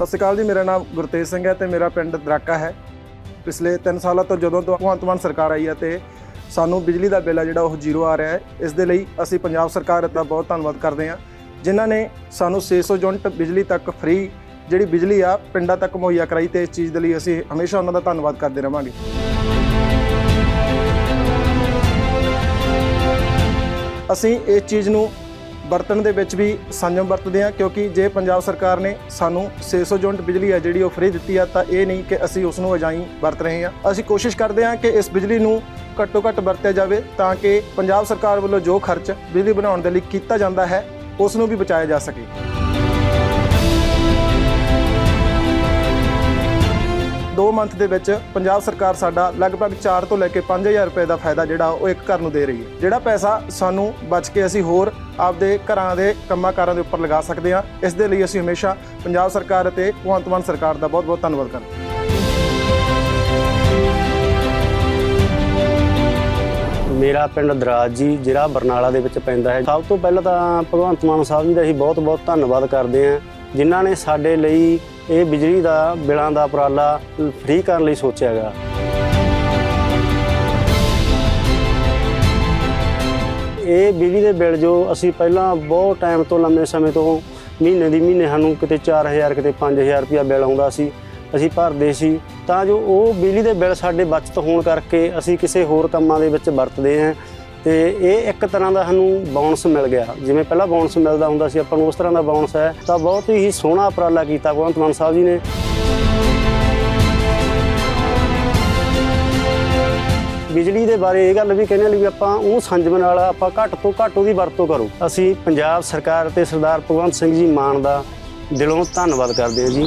ਸਤਿ ਸ਼੍ਰੀ ਅਕਾਲ ਜੀ, ਮੇਰਾ ਨਾਮ ਗੁਰਤੇਜ ਸਿੰਘ ਹੈ ਤੇ ਮੇਰਾ ਪਿੰਡ ਦਰਾਕਾ ਹੈ। ਪਿਛਲੇ 3 ਸਾਲਾਂ ਤੋਂ ਜਦੋਂ ਤੋਂ ਭਗਵੰਤ ਮਾਨ ਸਰਕਾਰ ਆਈ ਹੈ ਤੇ ਸਾਨੂੰ ਬਿਜਲੀ ਦਾ ਬਿੱਲ ਆ ਜਿਹੜਾ ਉਹ ਜ਼ੀਰੋ ਆ ਰਿਹਾ ਹੈ। ਇਸ ਦੇ ਲਈ ਅਸੀਂ ਪੰਜਾਬ ਸਰਕਾਰ ਦਾ ਬਹੁਤ ਧੰਨਵਾਦ ਕਰਦੇ ਹਾਂ, ਜਿਨ੍ਹਾਂ ਨੇ ਸਾਨੂੰ 600 ਯੂਨਿਟ ਬਿਜਲੀ ਤੱਕ ਫ੍ਰੀ ਜਿਹੜੀ ਬਿਜਲੀ ਆ ਪਿੰਡਾਂ ਤੱਕ ਮੁਹੱਈਆ ਕਰਾਈ ਤੇ ਇਸ ਚੀਜ਼ ਦੇ ਲਈ ਅਸੀਂ ਹਮੇਸ਼ਾ ਉਹਨਾਂ ਦਾ ਧੰਨਵਾਦ ਕਰਦੇ ਰਵਾਂਗੇ। ਅਸੀਂ ਇਸ ਚੀਜ਼ ਨੂੰ ਵਰਤਣ ਦੇ ਵਿੱਚ ਵੀ ਸੰਯਮ ਵਰਤਦੇ ਹਾਂ, ਕਿਉਂਕਿ ਜੇ ਪੰਜਾਬ ਸਰਕਾਰ ਨੇ ਸਾਨੂੰ 600 ਯੂਨਿਟ ਬਿਜਲੀ ਹੈ ਜਿਹੜੀ ਉਹ ਫ੍ਰੀ ਦਿੱਤੀ ਆ, ਤਾਂ ਇਹ ਨਹੀਂ ਕਿ ਅਸੀਂ ਉਸ ਨੂੰ ਅਜਾਈ ਵਰਤ ਰਹੇ ਹਾਂ। ਅਸੀਂ ਕੋਸ਼ਿਸ਼ ਕਰਦੇ ਹਾਂ ਕਿ ਇਸ ਬਿਜਲੀ ਨੂੰ ਘੱਟੋ ਘੱਟ ਵਰਤਿਆ ਜਾਵੇ, ਤਾਂ ਕਿ ਪੰਜਾਬ ਸਰਕਾਰ ਵੱਲੋਂ ਜੋ ਖਰਚ ਬਿਜਲੀ ਬਣਾਉਣ ਦੇ ਲਈ ਕੀਤਾ ਜਾਂਦਾ ਹੈ ਉਸ ਨੂੰ ਵੀ ਬਚਾਇਆ ਜਾ ਸਕੇ। ਦੋ ਮੰਥ ਦੇ ਵਿੱਚ ਪੰਜਾਬ ਸਰਕਾਰ ਸਾਡਾ ਲਗਭਗ 4 ਤੋਂ ਲੈ ਕੇ 5000 ਰੁਪਏ ਦਾ ਫਾਇਦਾ ਜਿਹੜਾ ਉਹ ਇੱਕ ਘਰ ਨੂੰ ਦੇ ਰਹੀ ਹੈ। ਜਿਹੜਾ ਪੈਸਾ ਸਾਨੂੰ ਬਚ ਕੇ ਅਸੀਂ ਹੋਰ ਆਪਦੇ ਘਰਾਂ ਦੇ ਕੰਮਾਂ ਕਾਰਾਂ ਦੇ ਉੱਪਰ ਲਗਾ ਸਕਦੇ ਹਾਂ, ਇਸ ਦੇ ਲਈ ਅਸੀਂ ਹਮੇਸ਼ਾ ਪੰਜਾਬ ਸਰਕਾਰ ਅਤੇ ਭਗਵੰਤ ਮਾਨ ਸਰਕਾਰ ਦਾ ਬਹੁਤ ਬਹੁਤ ਧੰਨਵਾਦ ਕਰਦੇ ਹਾਂ। ਮੇਰਾ ਪਿੰਡ ਦਰਾਜ ਜੀ, ਜ਼ਿਲ੍ਹਾ ਬਰਨਾਲਾ ਦੇ ਵਿੱਚ ਪੈਂਦਾ ਹੈ। ਸਭ ਤੋਂ ਪਹਿਲਾਂ ਤਾਂ ਭਗਵੰਤ ਮਾਨ ਸਾਹਿਬ ਜੀ ਦਾ ਅਸੀਂ ਬਹੁਤ-ਬਹੁਤ ਧੰਨਵਾਦ ਕਰਦੇ ਹਾਂ, ਜਿਨ੍ਹਾਂ ਨੇ ਸਾਡੇ ਲਈ ਇਹ ਬਿਜਲੀ ਦਾ, ਬਿਲਾਂ ਦਾ ਉਪਰਾਲਾ ਫ੍ਰੀ ਕਰਨ ਲਈ ਸੋਚਿਆ ਗਿਆ। ਇਹ ਬਿਜਲੀ ਦੇ ਬਿੱਲ ਜੋ ਅਸੀਂ ਪਹਿਲਾਂ ਬਹੁਤ ਟਾਈਮ ਤੋਂ, ਲੰਮੇ ਸਮੇਂ ਤੋਂ, ਮਹੀਨੇ ਦੀ ਮਹੀਨੇ ਸਾਨੂੰ ਕਿਤੇ 4000 ਕਿਤੇ 5000 ਰੁਪਇਆ ਬਿੱਲ ਆਉਂਦਾ ਸੀ, ਅਸੀਂ ਭਰਦੇ ਸੀ। ਤਾਂ ਜੋ ਉਹ ਬਿਜਲੀ ਦੇ ਬਿੱਲ ਸਾਡੇ ਬਚਤ ਹੋਣ ਕਰਕੇ ਅਸੀਂ ਕਿਸੇ ਹੋਰ ਕੰਮਾਂ ਦੇ ਵਿੱਚ ਵਰਤਦੇ ਹਾਂ। ਤੇ ਇਹ ਇੱਕ ਤਰ੍ਹਾਂ ਦਾ ਸਾਨੂੰ ਬੋਨਸ ਮਿਲ ਗਿਆ। ਜਿਵੇਂ ਪਹਿਲਾਂ ਬੋਨਸ ਮਿਲਦਾ ਹੁੰਦਾ ਸੀ, ਆਪਾਂ ਨੂੰ ਉਸ ਤਰ੍ਹਾਂ ਦਾ ਬੋਨਸ ਹੈ। ਤਾਂ ਬਹੁਤ ਹੀ ਸੋਹਣਾ ਉਪਰਾਲਾ ਕੀਤਾ ਭਗਵੰਤ ਮਾਨ ਸਾਹਿਬ ਜੀ ਨੇ। ਬਿਜਲੀ ਦੇ ਬਾਰੇ ਇਹ ਗੱਲ ਵੀ ਕਹਿੰਦੇ ਨੇ ਵੀ ਆਪਾਂ ਉਹ ਸੰਜਮ ਨਾਲ ਆਪਾਂ ਘੱਟ ਤੋਂ ਘੱਟ ਉਹਦੀ ਵਰਤੋਂ ਕਰੋ। ਅਸੀਂ ਪੰਜਾਬ ਸਰਕਾਰ ਤੇ ਸਰਦਾਰ ਭਗਵੰਤ ਸਿੰਘ ਜੀ ਮਾਨ ਦਾ ਦਿਲੋਂ ਧੰਨਵਾਦ ਕਰਦੇ ਹਾਂ ਜੀ।